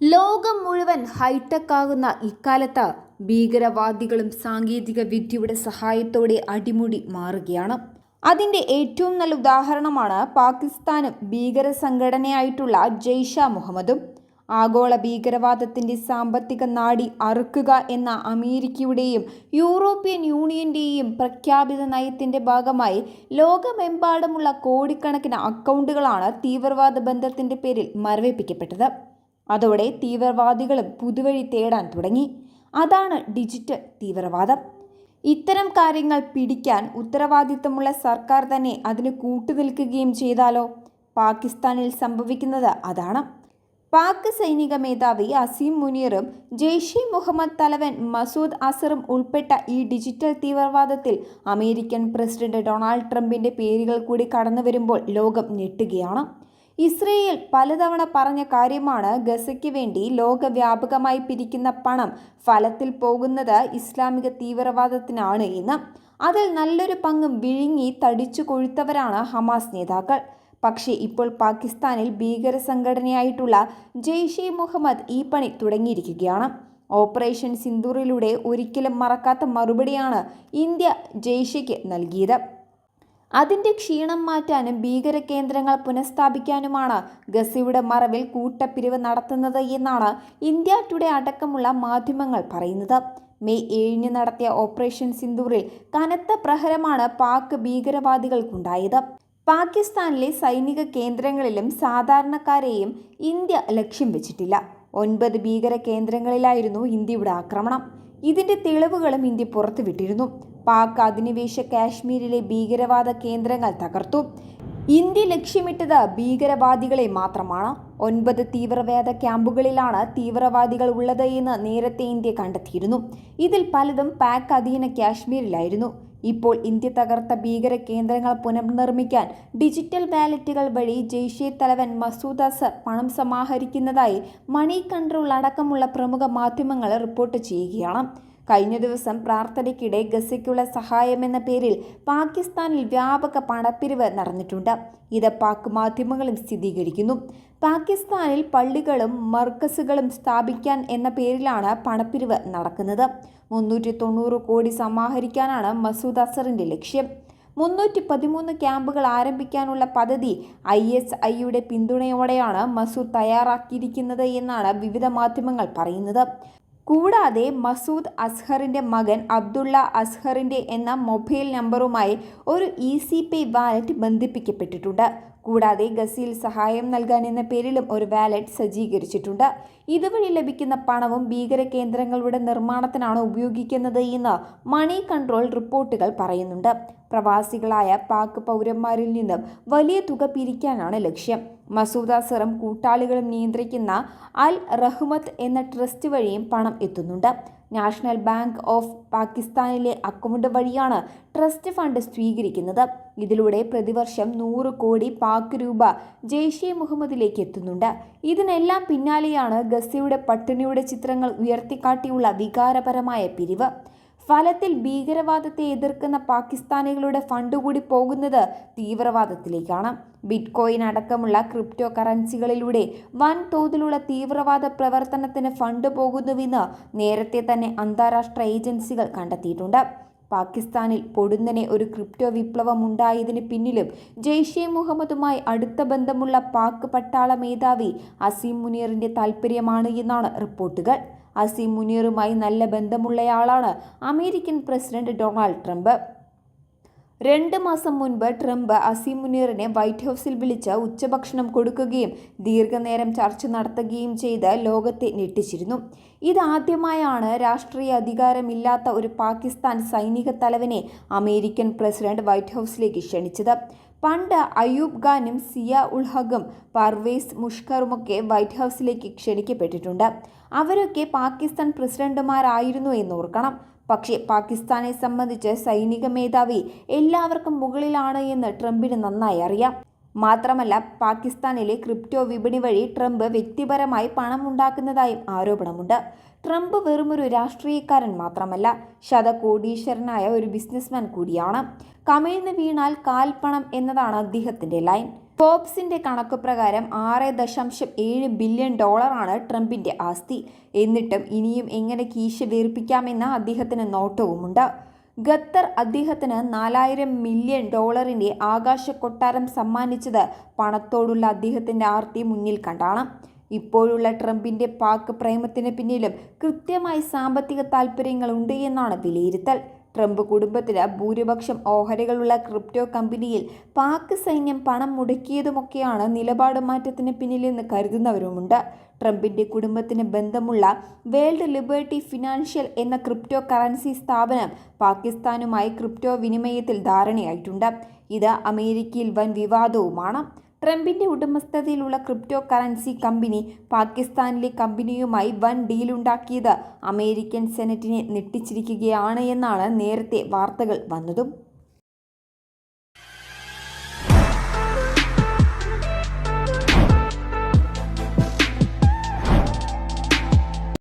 ലോകം മുഴുവൻ ഹൈടെക് ആകുന്ന ഇക്കാലത്ത് ഭീകരവാദികളും സാങ്കേതിക വിദ്യയുടെ സഹായത്തോടെ അടിമുടി മാറുകയാണ്. അതിന്റെ ഏറ്റവും നല്ല ഉദാഹരണമാണ് പാകിസ്ഥാനും ഭീകര സംഘടനയായിട്ടുള്ള ജെയ്ഷ മുഹമ്മദും. ആഗോള ഭീകരവാദത്തിന്റെ സാമ്പത്തിക നാടി അറുക്കുക എന്ന അമേരിക്കയുടെയും യൂറോപ്യൻ യൂണിയന്റെയും പ്രഖ്യാപിത നയത്തിന്റെ ഭാഗമായി ലോകമെമ്പാടുമുള്ള കോടിക്കണക്കിന് അക്കൗണ്ടുകളാണ് തീവ്രവാദ ബന്ധത്തിന്റെ പേരിൽ മരവിപ്പിക്കപ്പെട്ടത്. അതോടെ തീവ്രവാദികളും പുതുവഴി തേടാൻ തുടങ്ങി. അതാണ് ഡിജിറ്റൽ തീവ്രവാദം. ഇത്തരം കാര്യങ്ങൾ പിടിക്കാൻ ഉത്തരവാദിത്തമുള്ള സർക്കാർ തന്നെ അതിന് കൂട്ടുനിൽക്കുകയും ചെയ്താലോ? പാകിസ്ഥാനിൽ സംഭവിക്കുന്നത് അതാണ്. പാക് സൈനിക മേധാവി അസീം മുനീറും ജെയ്ഷെ മുഹമ്മദ് തലവൻ മസൂദ് അസറും ഉൾപ്പെട്ട ഈ ഡിജിറ്റൽ തീവ്രവാദത്തിൽ അമേരിക്കൻ പ്രസിഡന്റ് ഡൊണാൾഡ് ട്രംപിന്റെ പേരുകൾ കൂടി കടന്നു വരുമ്പോൾ ലോകം ഞെട്ടുകയാണ്. ഇസ്രയേൽ പലതവണ പറഞ്ഞ കാര്യമാണ് ഗസയ്ക്ക് വേണ്ടി ലോകവ്യാപകമായി പിരിക്കുന്ന പണം ഫലത്തിൽ പോകുന്നത് ഇസ്ലാമിക തീവ്രവാദത്തിനാണ് എന്ന്. അതിൽ നല്ലൊരു പങ്കും വിഴുങ്ങി തടിച്ചു കൊഴുത്തവരാണ് ഹമാസ് നേതാക്കൾ. പക്ഷേ ഇപ്പോൾ പാകിസ്ഥാനിൽ ഭീകര സംഘടനയായിട്ടുള്ള ജെയ്ഷെ മുഹമ്മദ് ഈ പണി തുടങ്ങിയിരിക്കുകയാണ്. ഓപ്പറേഷൻ സിന്ദൂറിലൂടെ ഒരിക്കലും മറക്കാത്ത മറുപടിയാണ് ഇന്ത്യ ജെയ്ഷയ്ക്ക് നൽകിയത്. അതിന്റെ ക്ഷീണം മാറ്റാനും ഭീകര കേന്ദ്രങ്ങൾ പുനഃസ്ഥാപിക്കാനുമാണ് ഗസയുടെ മറവിൽ കൂട്ടപ്പിരിവ് നടത്തുന്നത് എന്നാണ് ഇന്ത്യ ടുഡേ അടക്കമുള്ള മാധ്യമങ്ങൾ പറയുന്നത്. മെയ് ഏഴിന് നടത്തിയ ഓപ്പറേഷൻ സിന്ദൂറിൽ കനത്ത പ്രഹരമാണ് പാക് ഭീകരവാദികൾക്കുണ്ടായത്. പാകിസ്ഥാനിലെ സൈനിക കേന്ദ്രങ്ങളിലും സാധാരണക്കാരെയും ഇന്ത്യ ലക്ഷ്യം വെച്ചിട്ടില്ല. ഒൻപത് ഭീകര കേന്ദ്രങ്ങളിലായിരുന്നു ഇന്ത്യയുടെ ആക്രമണം. ഇതിന്റെ തെളിവുകളും ഇന്ത്യ പുറത്തുവിട്ടിരുന്നു. പാക് അധിനിവേശ കാശ്മീരിലെ ഭീകരവാദ കേന്ദ്രങ്ങൾ തകർത്തു. ഇന്ത്യ ലക്ഷ്യമിട്ടത് ഭീകരവാദികളെ മാത്രമാണ്. ഒൻപത് തീവ്രവാദ ക്യാമ്പുകളിലാണ് തീവ്രവാദികൾ ഉള്ളത് എന്ന് നേരത്തെ ഇന്ത്യ കണ്ടെത്തിയിരുന്നു. ഇതിൽ പലതും പാക് അധീന കാശ്മീരിലായിരുന്നു. ഇപ്പോൾ ഇന്ത്യ തകർത്ത ഭീകര കേന്ദ്രങ്ങൾ പുനർനിർമ്മിക്കാൻ ഡിജിറ്റൽ വാലറ്റുകൾ വഴി ജെയ്ഷെ തലവൻ മസൂദ് അസർ പണം സമാഹരിക്കുന്നതായി മണി കൺട്രോൾ അടക്കമുള്ള പ്രമുഖ മാധ്യമങ്ങൾ റിപ്പോർട്ട് ചെയ്യുകയാണ്. കഴിഞ്ഞ ദിവസം പ്രാർത്ഥനയ്ക്കിടെ ഗസയ്ക്കുള്ള സഹായമെന്ന പേരിൽ പാകിസ്ഥാനിൽ വ്യാപക പണപ്പിരിവ് നടന്നിട്ടുണ്ട്. ഇത് പാക് മാധ്യമങ്ങളും സ്ഥിരീകരിക്കുന്നു. പാകിസ്ഥാനിൽ പള്ളികളും മർക്കസുകളും സ്ഥാപിക്കാൻ എന്ന പേരിലാണ് പണപ്പിരിവ് നടക്കുന്നത്. മുന്നൂറ്റി തൊണ്ണൂറ് കോടി സമാഹരിക്കാനാണ് മസൂദ് അസറിന്റെ ലക്ഷ്യം. മുന്നൂറ്റി പതിമൂന്ന് ക്യാമ്പുകൾ ആരംഭിക്കാനുള്ള പദ്ധതി ഐ എസ് ഐയുടെ പിന്തുണയോടെയാണ് മസൂദ് തയ്യാറാക്കിയിരിക്കുന്നത് എന്നാണ് വിവിധ മാധ്യമങ്ങൾ പറയുന്നത്. കൂടാതെ മസൂദ് അസ്ഹറിന്റെ മകൻ അബ്ദുള്ള അസ്ഹറിന്റെ എന്ന മൊബൈൽ നമ്പറുമായി ഒരു ഇ സി പേ വാലറ്റ് ബന്ധിപ്പിക്കപ്പെട്ടിട്ടുണ്ട്. കൂടാതെ ഗസിയിൽ സഹായം നൽകാൻ എന്ന പേരിലും ഒരു വാലറ്റ് സജ്ജീകരിച്ചിട്ടുണ്ട്. ഇതുവഴി ലഭിക്കുന്ന പണവും ഭീകര കേന്ദ്രങ്ങളുടെ നിർമ്മാണത്തിനാണ് ഉപയോഗിക്കുന്നത് എന്ന് മണി കൺട്രോൾ റിപ്പോർട്ടുകൾ പറയുന്നുണ്ട്. പ്രവാസികളായ പാക് പൗരന്മാരിൽ നിന്നും വലിയ തുക പിരിക്കാനാണ് ലക്ഷ്യം. മസൂദ് അസറും കൂട്ടാളികളും നിയന്ത്രിക്കുന്ന അൽ റഹ്മത്ത് എന്ന ട്രസ്റ്റ് വഴിയും പണം എത്തുന്നുണ്ട്. നാഷണൽ ബാങ്ക് ഓഫ് പാകിസ്ഥാനിലെ അക്കൗണ്ട് വഴിയാണ് ട്രസ്റ്റ് ഫണ്ട് സ്വീകരിക്കുന്നത്. ഇതിലൂടെ പ്രതിവർഷം നൂറ് കോടി പാക് രൂപ ജെയ്ഷെ മുഹമ്മദിലേക്ക് എത്തുന്നുണ്ട്. ഇതിനെല്ലാം പിന്നാലെയാണ് ഗസയുടെ പട്ടിണിയുടെ ചിത്രങ്ങൾ ഉയർത്തിക്കാട്ടിയുള്ള വികാരപരമായ പിരിവ്. ഫലത്തിൽ ഭീകരവാദത്തെ എതിർക്കുന്ന പാകിസ്ഥാനികളുടെ ഫണ്ട് കൂടി പോകുന്നത് തീവ്രവാദത്തിലേക്കാണ്. ബിറ്റ്കോയിൻ അടക്കമുള്ള ക്രിപ്റ്റോ കറൻസികളിലൂടെ വൻതോതിലുള്ള തീവ്രവാദ പ്രവർത്തനത്തിന് ഫണ്ട് പോകുന്നുവെന്ന് നേരത്തെ തന്നെ അന്താരാഷ്ട്ര ഏജൻസികൾ കണ്ടെത്തിയിട്ടുണ്ട്. പാകിസ്ഥാനിൽ പൊടുന്നനെ ഒരു ക്രിപ്റ്റോ വിപ്ലവം ഉണ്ടായതിന് പിന്നിലും ജെയ്ഷെ മുഹമ്മദുമായി അടുത്ത ബന്ധമുള്ള പാക് പട്ടാള മേധാവി അസീം മുനീറിന്റെ താൽപ്പര്യമാണ് എന്നാണ് റിപ്പോർട്ടുകൾ. അസീം മുനീറുമായി നല്ല ബന്ധമുള്ളയാളാണ് അമേരിക്കൻ പ്രസിഡന്റ് ഡൊണാൾഡ് ട്രംപ്. രണ്ട് മാസം മുൻപ് ട്രംപ് അസീം മുനീറിനെ വൈറ്റ് ഹൗസിൽ വിളിച്ച് ഉച്ചഭക്ഷണം കൊടുക്കുകയും ദീർഘനേരം ചർച്ച നടത്തുകയും ചെയ്ത് ലോകത്തെ ഞെട്ടിച്ചിരുന്നു. ഇതാദ്യമായാണ് രാഷ്ട്രീയ അധികാരമില്ലാത്ത ഒരു പാകിസ്ഥാൻ സൈനിക തലവനെ അമേരിക്കൻ പ്രസിഡന്റ് വൈറ്റ് ഹൗസിലേക്ക് ക്ഷണിച്ചത്. പണ്ട് അയൂബ് ഖാനും സിയ ഉൾ ഹഖും പർവേസ് മുഷ്കറുമൊക്കെ വൈറ്റ് ഹൗസിലേക്ക് ക്ഷണിക്കപ്പെട്ടിട്ടുണ്ട്. അവരൊക്കെ പാകിസ്ഥാൻ പ്രസിഡന്റുമാരായിരുന്നു എന്നോർക്കണം പക്ഷേ പാകിസ്ഥാനെ സംബന്ധിച്ച് സൈനിക മേധാവി എല്ലാവർക്കും മുകളിലാണ് എന്ന് ട്രംപിന് നന്നായി അറിയാം. മാത്രമല്ല പാകിസ്ഥാനിലെ ക്രിപ്റ്റോ വിപണി വഴി ട്രംപ് വ്യക്തിപരമായി പണം ഉണ്ടാക്കുന്നതായും ആരോപണമുണ്ട്. ട്രംപ് വെറുമൊരു രാഷ്ട്രീയക്കാരൻ മാത്രമല്ല ശതകോടീശ്വരനായ ഒരു ബിസിനസ്മാൻ കൂടിയാണ്. കമിഴ്ന്ന് വീണാൽ കാൽപ്പണം എന്നതാണ് അദ്ദേഹത്തിന്റെ ലൈൻ. ഫോബ്സിന്റെ കണക്ക് പ്രകാരം ആറ് ദശാംശം ഏഴ് ബില്യൺ ഡോളറാണ് ട്രംപിന്റെ ആസ്തി. എന്നിട്ടും ഇനിയും എങ്ങനെ കീശ വീർപ്പിക്കാമെന്ന അദ്ദേഹത്തിന് നോട്ടവുമുണ്ട്. ഖത്തർ അദ്ദേഹത്തിന് നാലായിരം മില്യൺ ഡോളറിന്റെ ആകാശ കൊട്ടാരം സമ്മാനിച്ചത് പണത്തോടുള്ള അദ്ദേഹത്തിന്റെ ആർത്തി മുന്നിൽ കണ്ടാണ്. ഇപ്പോഴുള്ള ട്രംപിന്റെ പാക് പ്രേമത്തിന് പിന്നിലും കൃത്യമായി സാമ്പത്തിക താൽപ്പര്യങ്ങളുണ്ട് എന്നാണ് വിലയിരുത്തൽ. ട്രംപ് കുടുംബത്തിന് ഭൂരിപക്ഷം ഓഹരികളുള്ള ക്രിപ്റ്റോ കമ്പനിയിൽ പാക് സൈന്യം പണം മുടക്കിയതുമൊക്കെയാണ് നിലപാട് മാറ്റത്തിന് പിന്നിലെന്ന് കരുതുന്നവരുമുണ്ട്. ട്രംപിന്റെ കുടുംബത്തിന് ബന്ധമുള്ള വേൾഡ് ലിബർട്ടി ഫിനാൻഷ്യൽ എന്ന ക്രിപ്റ്റോ കറൻസി സ്ഥാപനം പാകിസ്ഥാനുമായി ക്രിപ്റ്റോ വിനിമയത്തിൽ ധാരണയായിട്ടുണ്ട്. ഇത് അമേരിക്കയിൽ വൻ വിവാദവുമാണ്. ട്രംപിന്റെ ഉടമസ്ഥതയിലുള്ള ക്രിപ്റ്റോ കറൻസി കമ്പനി പാകിസ്ഥാനിലെ കമ്പനിയുമായി വൻ ഡീലുണ്ടാക്കിയത്. അമേരിക്കൻ സെനറ്റിനെ ഞെട്ടിച്ചിരിക്കുകയാണ് എന്നാണ് നേരത്തെ വാർത്തകൾ വന്നതും.